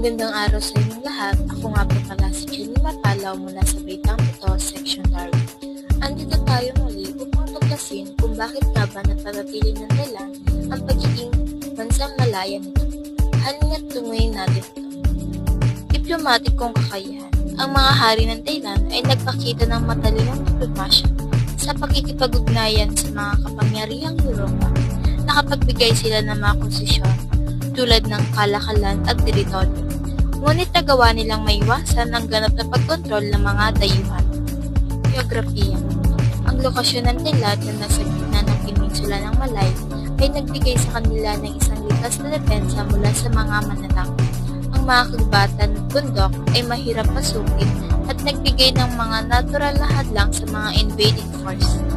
Magandang araw sa inyong lahat. Ako nga po pala si Jenny Matalaw mula sa Baitang Pito, Section Darwin. Andito tayo muli upang tuklasin kung bakit nga ba natatili ng Thailand ang pagiging bansang malaya nito. Halina't tunguyin natin ito. Diplomatikong kakayahan. Ang mga hari ng Thailand ay nagpakita ng matalinong diplomasya sa pakikipag-ugnayan sa mga kapangyarihang Europa. Nakapagbigay sila ng mga konsesyon tulad ng kalakalan at teritoryo. Ngunit nagawa nilang maiwasan ang ganap na pagkontrol ng mga dayuhan. Geografiya Ang lokasyon ng Thailand na nasa gitna ng peninsula ng Malay ay nagbigay sa kanila ng isang likas na depensa mula sa mga mananakot. Ang mga kagubatan at bundok ay mahirap pasukin at nagbigay ng mga natural na hadlang sa mga invading force.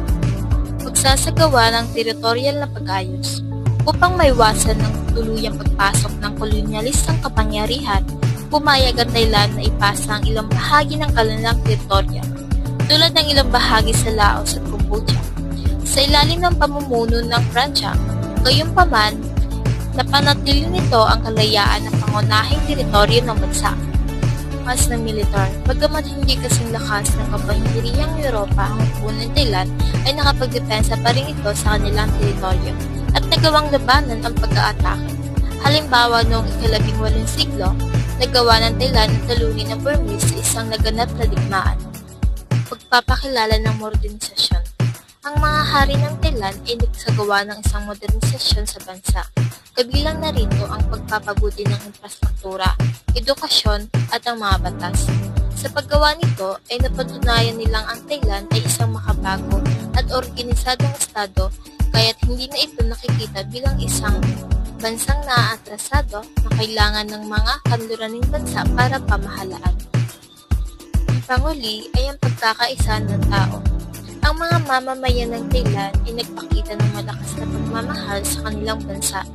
Magsasagawa ng teritorial na pag-ayos upang maiwasan ng tuluyang pagpasok ng kolonyalistang kapangyarihan, pumayag ang Thailand na ipasa ang ilang bahagi ng kanilang teritorya, tulad ng ilang bahagi sa Laos at Cambodia. Sa ilalim ng pamumuno ng Pransya, gayunpaman, napanatili nito ang kalayaan ng pangunahing teritoryo ng bansa. Mas ng militar, bagamat hindi kasing lakas ng kapangyarihang Europa ang puno ng Thailand, ay nakapagdepensa pa rin ito sa kanilang teritoryo at nagawang labanan ang pag-aatake. Halimbawa noong ikalabing walong siglo, nagawa ng Thailand na talunin ng Burmese sa isang naganap na digmaan. Pagpapakilala ng modernisasyon Ang mga hari ng Thailand ay nagsagawa ng isang modernisasyon sa bansa. Kabilang na rito ang pagpapabuti ng infrastruktura, edukasyon at ang mga batas. Sa paggawa nito ay napatunayan nilang ang Thailand ay isang makabago at organisadong estado kaya't hindi na ito nakikita bilang isang bansang naaatrasado na kailangan ng mga kanluraning bansa para pamahalaan. Ang panguli ay ang pagkakaisa ng tao. Ang mga mamamayan ng Thailand ay nagpakita ng malakas na pagmamahal sa kanilang bansa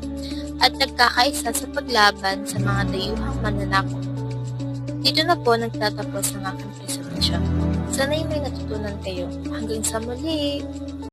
at nagkakaisa sa paglaban sa mga dayuhang mananakot. Dito na po nagtatapos ang aking presentasyon. Sana'y may natutunan kayo. Hanggang sa muli!